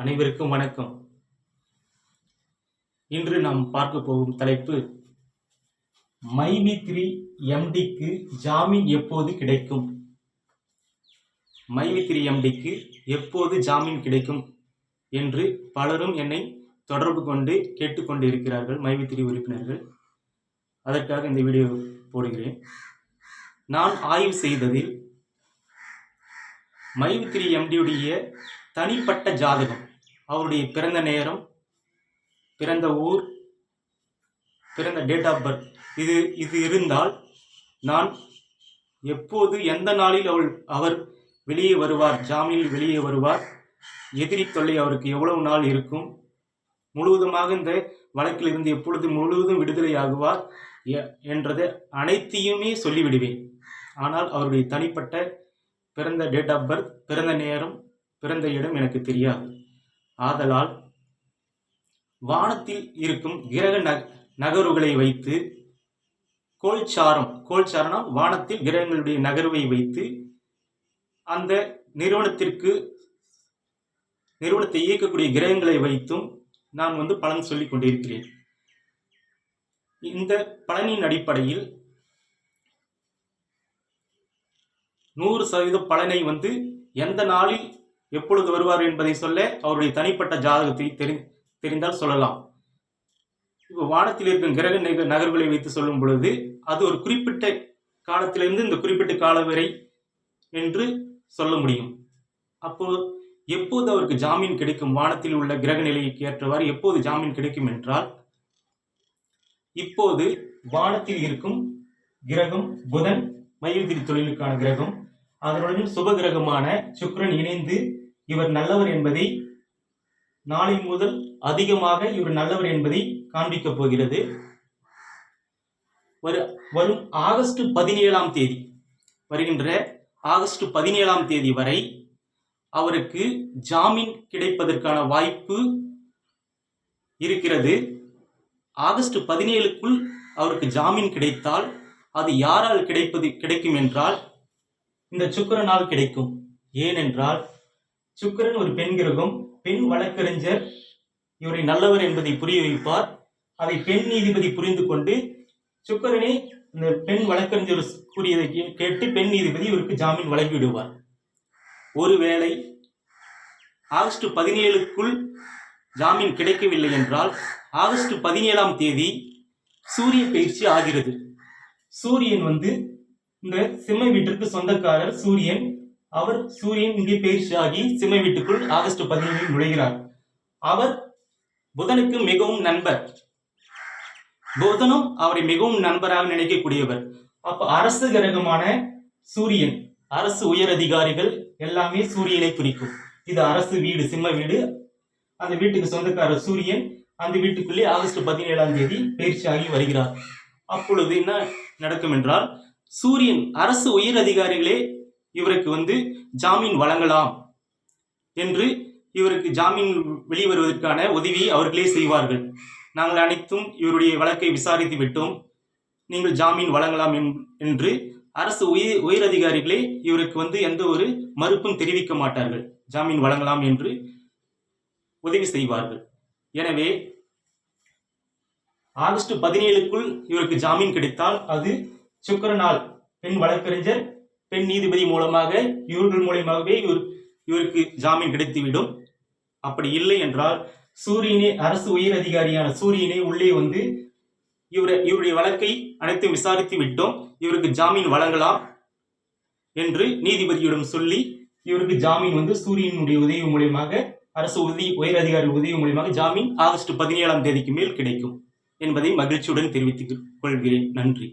அனைவருக்கும் வணக்கம். இன்று நாம் பார்க்க போகும் தலைப்பு மைவி த்ரீ எம்டிக்கு ஜாமீன் எப்போது கிடைக்கும்? மைவி த்ரீ எம்டிக்கு எப்போது ஜாமீன் கிடைக்கும்? என்று பலரும் என்னை தொடர்பு கொண்டு கேட்டுக்கொண்டு இருக்கிறார்கள் மைவி த்ரீ உறுப்பினர்கள். அதற்காக இந்த வீடியோ போடுகிறேன். நான் ஆய்வு செய்ததில் மைவி த்ரீ எம்டியுடைய தனிப்பட்ட ஜாதகம். அவருடைய பிறந்த நேரம் பிறந்த ஊர் பிறந்த டேட் ஆஃப் பர்த் இது இது இருந்தால் நான் எப்போது எந்த நாளில் அவள் அவர் வெளியே வருவார் ஜாமீனில் வெளியே வருவார் எதிரி தொல்லை அவருக்கு எவ்வளவு நாள் இருக்கும். முழுவதுமாக இந்த வழக்கில் இருந்து எப்பொழுது முழுவதும் விடுதலை ஆகுவார் என்றதை அனைத்தையுமே சொல்லிவிடுவேன். ஆனால் அவருடைய தனிப்பட்ட பிறந்த டேட் ஆஃப் பர்த் பிறந்த நேரம் பிறந்த இடம் எனக்கு தெரியாது. ஆதலால் வானத்தில் இருக்கும் கிரக நக நகர்வுகளை வைத்து கோல்சாரம் கோல்சாரம்னா வானத்தில் கிரகங்களுடைய நகர்வை வைத்து அந்த நிறுவனத்திற்கு நிறுவனத்தை இயக்கக்கூடிய கிரகங்களை வைத்தும் நான் வந்து பலன் சொல்லி கொண்டிருக்கிறேன். இந்த பலனின் அடிப்படையில் நூறு சதவீத பலனை வந்து எந்த நாளில் எப்பொழுது வருவார் என்பதை சொல்ல அவருடைய தனிப்பட்ட ஜாதகத்தை தெரி தெரிந்தால் சொல்லலாம். இப்போ வானத்தில் இருக்கும் கிரக நக நகர்வுகளை வைத்து சொல்லும் பொழுது அது ஒரு குறிப்பிட்ட காலத்திலிருந்து இந்த குறிப்பிட்ட காலம் வரை என்று சொல்ல முடியும். அப்போ எப்போது அவருக்கு ஜாமீன் கிடைக்கும்? வானத்தில் உள்ள கிரக நிலைக்கு ஏற்றவாறு எப்போது ஜாமீன் கிடைக்கும் என்றால் இப்போது வானத்தில் இருக்கும் கிரகம் புதன் மயில்திரி தொழிலுக்கான கிரகம் அதனுடன் சுப கிரகமான சுக்ரன் இணைந்து இவர் நல்லவர் என்பதை நாளை முதல் அதிகமாக இவர் நல்லவர் என்பதை காண்பிக்கப் போகிறது. வரு வரும் ஆகஸ்ட் பதினேழாம் தேதி வருகின்ற ஆகஸ்ட் பதினேழாம் தேதி வரை அவருக்கு ஜாமீன் கிடைப்பதற்கான வாய்ப்பு இருக்கிறது. ஆகஸ்ட் பதினேழுக்குள் அவருக்கு ஜாமீன் கிடைத்தால் அது யாரால் கிடைப்பது கிடைக்கும் என்றால் இந்த சுக்கிரனால் கிடைக்கும். ஏனென்றால் சுக்கிரன் ஒரு பெண் கிரகம். பெண் வழக்கறிஞர். இவரை நல்லவர் என்பதை புரிய வைப்பார். அதை பெண் நீதிபதி புரிந்து கொண்டு சுக்கரனை இந்த பெண் வழக்கறிஞர் கூறியதை கே- கேட்டு பெண் நீதிபதி இவருக்கு ஜாமீன் வழங்கி விடுவார். ஒருவேளை ஆகஸ்ட் பதினேழுக்குள் ஜாமீன் கிடைக்கவில்லை என்றால் ஆகஸ்ட் பதினேழாம் தேதி சூரிய பயிற்சி ஆகிறது. சூரியன் வந்து இந்த சிம்ம வீட்டிற்கு சொந்தக்காரர் சூரியன். அவர் சூரியன் இங்கே பயிற்சி சிம்ம வீட்டுக்குள் ஆகஸ்ட் பதினேழில் நுழைகிறார். அவர் புதனுக்கு மிகவும் நண்பர். புதனும் அவரை மிகவும் நண்பராக நினைக்கக்கூடியவர். அப்ப அரசு கிரகமான சூரியன் அரசு உயர் அதிகாரிகள் எல்லாமே சூரியனை குறிக்கும். இது அரசு வீடு சிம்ம வீடு. அந்த வீட்டுக்கு சொந்தக்காரர் சூரியன் அந்த வீட்டுக்குள்ளே ஆகஸ்ட் பதினேழாம் தேதி பயிற்சியாகி வருகிறார். அப்பொழுது என்ன நடக்கும் என்றால் சூரியன் அரசு உயர் அதிகாரிகளே இவருக்கு வந்து ஜாமீன் வழங்கலாம் என்று இவருக்கு ஜாமீன் வெளிவருவதற்கான உதவியை அவர்களே செய்வார்கள். நாங்கள் அனைத்தும் இவருடைய வழக்கை விசாரித்து விட்டோம். நீங்கள் ஜாமீன் வழங்கலாம் என்- என்று அரசு உயர் உயர் அதிகாரிகளே இவருக்கு வந்து எந்த ஒரு மறுப்பும் தெரிவிக்க மாட்டார்கள். ஜாமீன் வழங்கலாம் என்று உதவி செய்வார்கள். எனவே ஆகஸ்ட் பதினேழுக்குள் இவருக்கு ஜாமீன் கிடைத்தால் அது சுக்கரநாள் பெண் வழக்கறிஞர் பெண் நீதிபதி மூலமாக இவர்கள் மூலியமாகவே இவர் இவருக்கு ஜாமீன் கிடைத்துவிடும். அப்படி இல்லை என்றால் சூரியனே அரசு உயர் அதிகாரியான சூரியனை உள்ளே வந்து இவரை இவருடைய வழக்கை அனைத்தும் விசாரித்து விட்டோம். இவருக்கு ஜாமீன் வழங்கலாம் என்று நீதிபதியிடம் சொல்லி இவருக்கு ஜாமீன் வந்து சூரியனுடைய உதவி மூலியமாக அரசு உதவி உயர் அதிகாரி உதவி மூலியமாக ஜாமீன் ஆகஸ்ட் பதினேழாம் தேதிக்கு மேல் கிடைக்கும் என்பதை மகிழ்ச்சியுடன் தெரிவித்துக் கொள்கிறேன். நன்றி.